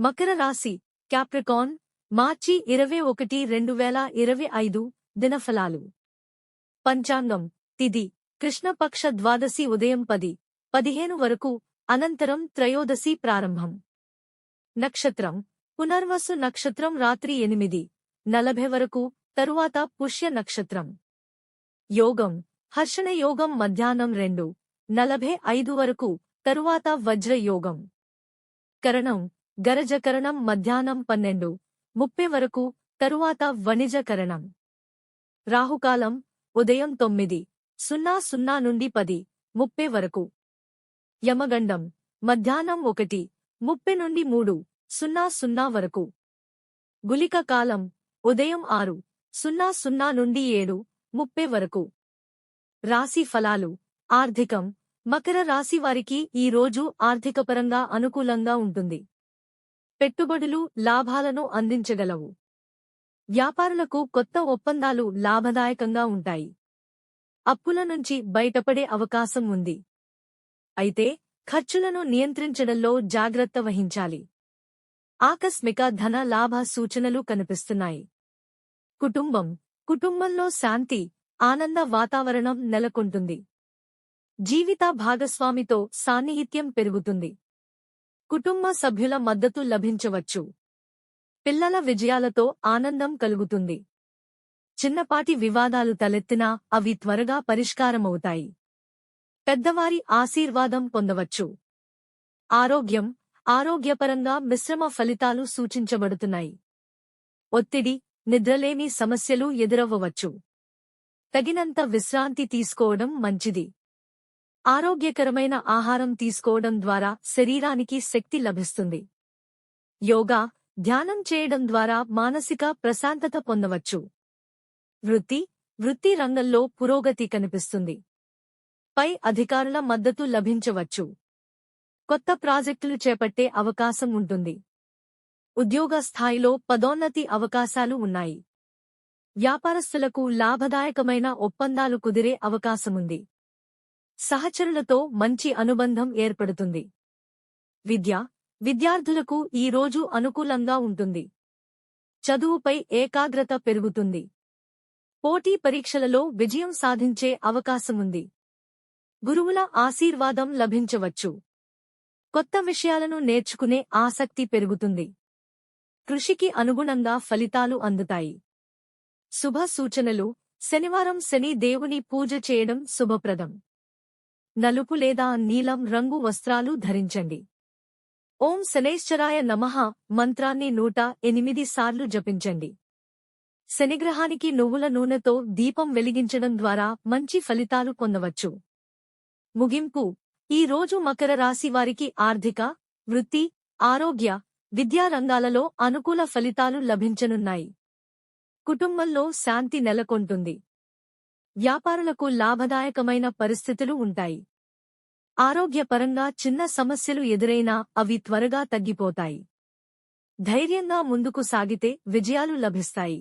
మకర రాశి క్యాప్రికాన్ మార్చి ఇరవై ఒకటి రెండు వేల ఇరవై ఐదు దినఫలాలు. పంచాంగం తిది కృష్ణపక్ష ద్వాదశి ఉదయం పది పదిహేను వరకు అనంతరం త్రయోదశి ప్రారంభం. నక్షత్రం పునర్వసు నక్షత్రం రాత్రి ఎనిమిది నలభై వరకు తరువాత పుష్య నక్షత్రం. యోగం హర్షణ యోగం మధ్యాహ్నం రెండు నలభై ఐదు వరకు తరువాత వజ్రయోగం. కరణం గరజకరణం మధ్యాహ్నం పన్నెండు. ముప్పై వరకు తరువాత వణిజకరణం. రాహుకాలం ఉదయం తొమ్మిది. సున్నా సున్నా నుండి పది. ముప్పై వరకు. యమగండం మధ్యాహ్నం ఒకటి. ముప్పై నుండి మూడు. సున్నా సున్నా వరకు. గులిక కాలం ఉదయం ఆరు. సున్నా సున్నా నుండి ఏడు. ముప్పై వరకు. రాశి ఫలాలు. ఆర్థికం. మకర రాశి వారికి ఈ రోజు ఆర్థికపరంగా అనుకూలంగా ఉంటుంది. పెట్టుబడులు లాభాలను అందించగలవు. వ్యాపారులకు కొత్త ఒప్పందాలు లాభదాయకంగా ఉంటాయి. అప్పుల నుంచి బయటపడే అవకాశం ఉంది. అయితే ఖర్చులను నియంత్రించడంలో జాగ్రత్త వహించాలి. ఆకస్మిక ధన లాభ సూచనలు కనిపిస్తున్నాయి. కుటుంబం కుటుంబంలో శాంతి ఆనంద వాతావరణం నెలకొంటుంది. జీవిత భాగస్వామితో సాన్నిహిత్యం పెరుగుతుంది. కుటుంబ సభ్యుల మద్దతు లభించవచ్చు. పిల్లల విజయాలతో ఆనందం కలుగుతుంది. చిన్నపాటి వివాదాలు తలెత్తినా అవి త్వరగా పరిష్కారమవుతాయి. పెద్దవారి ఆశీర్వాదం పొందవచ్చు. ఆరోగ్యం ఆరోగ్యపరంగా మిశ్రమ ఫలితాలు సూచించబడుతున్నాయి. ఒత్తిడి నిద్రలేమి సమస్యలు ఎదురవ్వవచ్చు. తగినంత విశ్రాంతి తీసుకోవడం మంచిది. ఆరోగ్యకరమైన ఆహారం తీసుకోవడం ద్వారా శరీరానికి శక్తి లభిస్తుంది. యోగా ధ్యానం చేయడం ద్వారా మానసిక ప్రశాంతత పొందవచ్చు. వృత్తి వృత్తి రంగంలో పురోగతి కనిపిస్తుంది. పై అధికారుల మద్దతు లభించవచ్చు. కొత్త ప్రాజెక్టులు చేపట్టే అవకాశం ఉంటుంది. ఉద్యోగ స్థాయిలో పదోన్నతి అవకాశాలు ఉన్నాయి. వ్యాపారస్తులకు లాభదాయకమైన ఒప్పందాలు కుదిరే అవకాశముంది. సహచరులతో మంచి అనుబంధం ఏర్పడుతుంది. విద్య విద్యార్థులకు ఈ రోజు అనుకూలంగా ఉంటుంది. చదువుపై ఏకాగ్రత పెరుగుతుంది. పోటీ పరీక్షలలో విజయం సాధించే అవకాశముంది. గురువుల ఆశీర్వాదం లభించవచ్చు. కొత్త విషయాలను నేర్చుకునే ఆసక్తి పెరుగుతుంది. కృషికి అనుగుణంగా ఫలితాలు అందుతాయి. శుభ సూచనలు. శనివారం శని దేవుని పూజ చేయడం శుభప్రదం. నలుపు లేదా నీలం రంగు వస్త్రాలు ధరించండి. ఓం శనైశ్చరాయ నమః. మంత్రాన్ని నూట ఎనిమిది సార్లు జపించండి. శనిగ్రహానికి నువ్వుల నూనెతో దీపం వెలిగించడం ద్వారా మంచి ఫలితాలు పొందవచ్చు. ముగింపు. ఈ రోజు మకర రాశి వారికి ఆర్థిక వృత్తి ఆరోగ్య విద్యా రంగాలలో అనుకూల ఫలితాలు లభించనున్నాయి. కుటుంబంలో శాంతి నెలకొంటుంది. వ్యాపారులకు లాభదాయకమైన పరిస్థితులు ఉంటాయి. ఆరోగ్యపరంగా చిన్న సమస్యలు ఎదురైనా అవి త్వరగా తగ్గిపోతాయి. ధైర్యంగా ముందుకు సాగితే విజయాలు లభిస్తాయి.